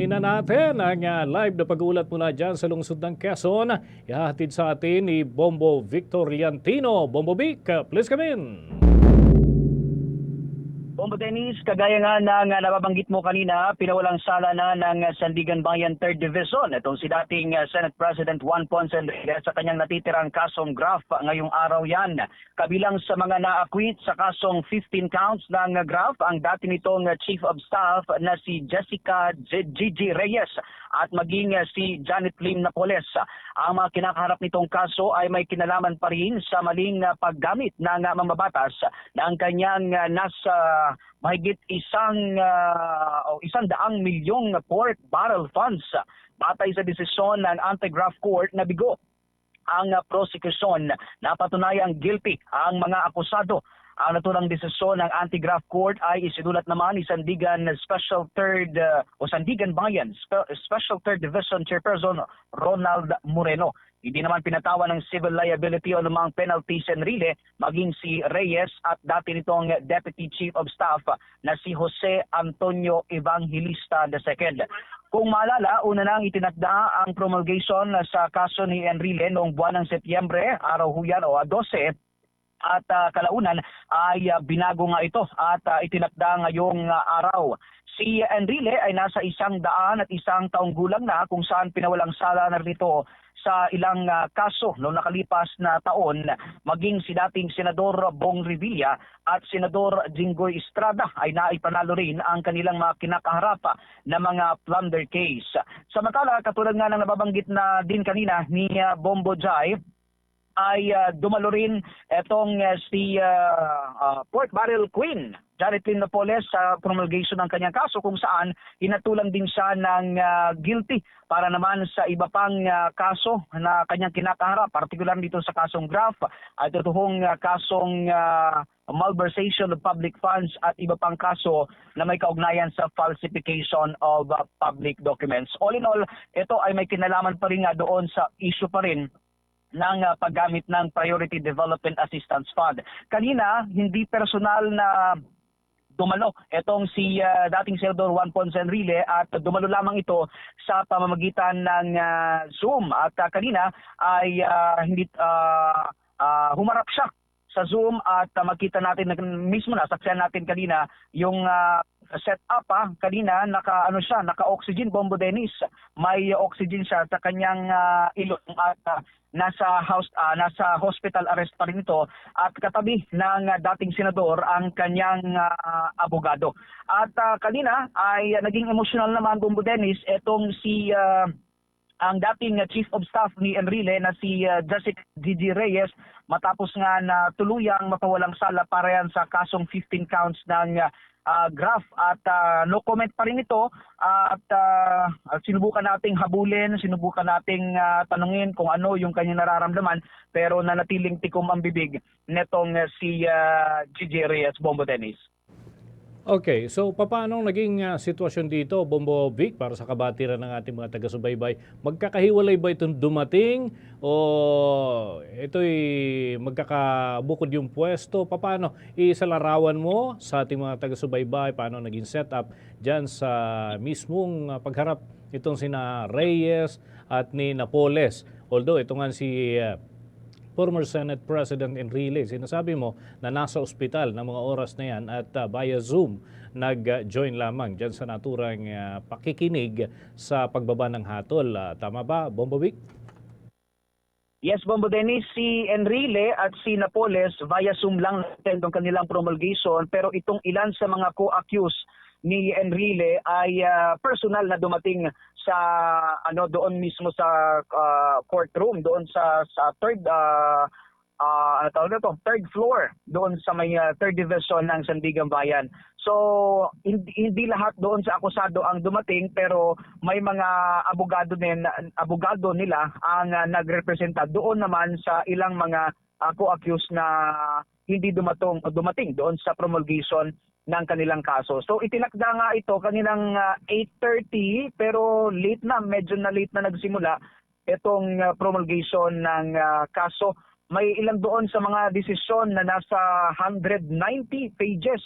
Kunin na natin ang ah, live na pag-uulat mula dyan sa lungsod ng Quezon. Ihahatid sa atin ni Bombo Victor Liantino. Bombo Vic, ah, please come in. Bombo Dennis, kagaya nga ng uh, nababanggit mo kanina, pinawalang sala na ng uh, Sandigan Bayan 3rd Division. Itong si dating uh, Senate Prejuan Juan Ponce Enriquez sa kanyang natitirang kasong uh, ngayong araw yan. Kabilang sa mga na-acquit sa kasong 15 counts ng graph, ang dati nitong Chief of Staff na si Jessica Gigi Reyes at maging si Janet Lim Napoles. Ang mga kinakaharap nitong kaso ay may kinalaman pa rin sa maling paggamit ng uh, mamabatas na ang kanyang uh, mahigit isang uh, o isang daang milyong pork barrel funds batay sa desisyon ng anti-graft court na bigo ang prosecution. Na patunayang guilty ang mga akusado ang naturang desisyon ng anti-graft court ay isinulat naman ni Sandigan Special Third uh, o Sandigan Bayan Spe- Special Third Division Chairperson Ronald Moreno. Hindi naman pinatawa ng civil liability o namang penalty si Enrile maging si Reyes at dati nitong Deputy Chief of Staff na si Jose Antonio Evangelista II. Kung maalala, una nang itinakda ang promulgation sa kaso ni Enrile noong buwan ng Setyembre, araw huyan o 12 at uh, kalaunan ay uh, binago nga ito at uh, itinakda ngayong uh, araw. Si Enrile ay nasa isang daan at isang taong gulang na kung saan pinawalang sala na rito sa ilang uh, kaso noong nakalipas na taon maging si dating Senador Bong Revilla at Senador Jinggoy Estrada ay naipanalo rin ang kanilang mga kinakaharap na mga plunder case. Samantala, katulad nga ng nababanggit na din kanina ni uh, Bombo Jai, ay uh, dumalo rin itong uh, si uh, uh, Port Barrel Queen, Janet Lynn Napoles sa promulgation ng kanyang kaso kung saan inatulang din siya ng uh, guilty para naman sa iba pang uh, kaso na kanyang kinakaharap, particular dito sa kasong graph at itoong uh, kasong uh, malversation of public funds at iba pang kaso na may kaugnayan sa falsification of uh, public documents. All in all, ito ay may kinalaman pa rin nga doon sa issue pa rin ng uh, paggamit ng Priority Development Assistance Fund. Kanina, hindi personal na dumalo itong si uh, dating Senador Juan Ponce Enrile at dumalo lamang ito sa pamamagitan ng uh, Zoom at uh, kanina ay uh, hindi uh, uh, humarap siya sa Zoom at uh, makita natin na mismo na saksiyan natin kanina yung uh, set up ah, kanina naka ano siya naka-oxygen bombo Dennis. May oxygen siya sa kanyang uh, ilong at uh, nasa house uh, nasa hospital arrest pa rin ito. At katabi ng uh, dating senador ang kanyang uh, abogado. At uh, kanina ay uh, naging emotional naman bombo Dennis etong si uh, ang dating uh, chief of staff ni Enrile na si uh, Jessica Gigi Reyes matapos nga na tuluyang mapawalang sala para yan sa kasong 15 counts ng uh, uh, graph at uh, no comment pa rin ito uh, at uh, sinubukan nating habulin, sinubukan nating uh, tanungin kung ano yung kanyang nararamdaman pero nanatiling tikom ang bibig netong uh, si uh, Gigi Reyes Bombo Tennis. Okay, so paano naging uh, sitwasyon dito, Bombo Vic, para sa kabatiran ng ating mga taga-subaybay? Magkakahiwalay ba itong dumating o ito'y magkakabukod yung pwesto? Paano isalarawan mo sa ating mga taga-subaybay? Paano naging setup dyan sa mismong uh, pagharap itong sina Reyes at ni Napoles? Although ito nga si uh, former Senate President Enrile, sinasabi mo na nasa ospital ng mga oras na yan at uh, via Zoom nag-join lamang dyan sa naturang uh, pakikinig sa pagbaba ng hatol. Uh, tama ba, Bombovic? Yes, Bombo Dennis, si Enrile at si Napoles via Zoom lang natin kanilang promulgation pero itong ilan sa mga co-accused ni Enrile ay uh, personal na dumating sa ano doon mismo sa uh, courtroom doon sa sa third uh, uh, ano tawag nito third floor doon sa may uh, third division ng Sandigan Bayan. So hindi, hindi lahat doon sa akusado ang dumating pero may mga abogado din abogado nila ang uh, nagrepresenta doon naman sa ilang mga uh, co-accused na hindi dumatong dumating doon sa promulgation ng kanilang kaso. So itinakda nga ito kaninang uh, 8.30 pero late na, medyo na late na nagsimula itong uh, promulgation ng uh, kaso. May ilang doon sa mga desisyon na nasa 190 pages.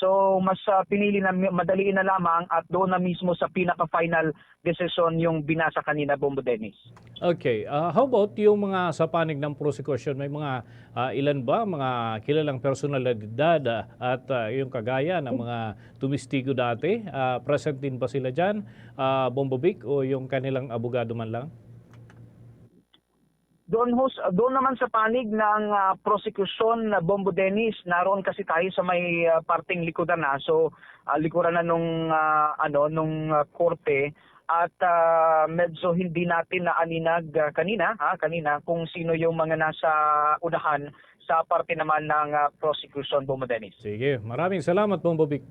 So mas ah, pinili na madaliin na lamang at doon na mismo sa pinaka-final decision yung binasa kanina Bombo Dennis. Okay, ah, how about yung mga sa panig ng prosecution? May mga ah, ilan ba mga kilalang personalidad at ah, yung kagaya ng mga tumistigo dati? Ah, present din ba sila dyan, ah, Bombo Vic, o yung kanilang abogado man lang? Doon hos, doon naman sa panig ng ah, prosecution na Bombo Dennis, naroon kasi tayo sa may ah, parting likuran na. So ah, likuran na nung ah, ano nung ah, korte at ah, medyo hindi natin naaninag ah, kanina ha kanina kung sino yung mga nasa unahan sa parte naman ng ah, prosecution Bombo Dennis. Sige, maraming salamat, Bombo Vic.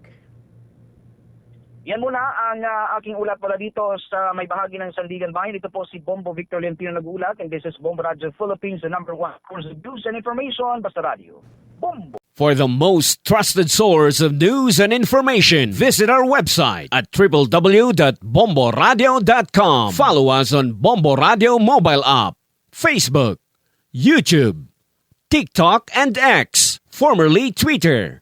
Yan muna ang ah, aking ulat pala dito sa may bahagi ng Sandigan Bayan. Ito po si Bombo Victor Lentino nag-ulat and this is Bombo Radio Philippines, the number one source of news and information, basta radio. Bombo! For the most trusted source of news and information, visit our website at www.bomboradio.com. Follow us on Bombo Radio mobile app, Facebook, YouTube, TikTok, and X, formerly Twitter.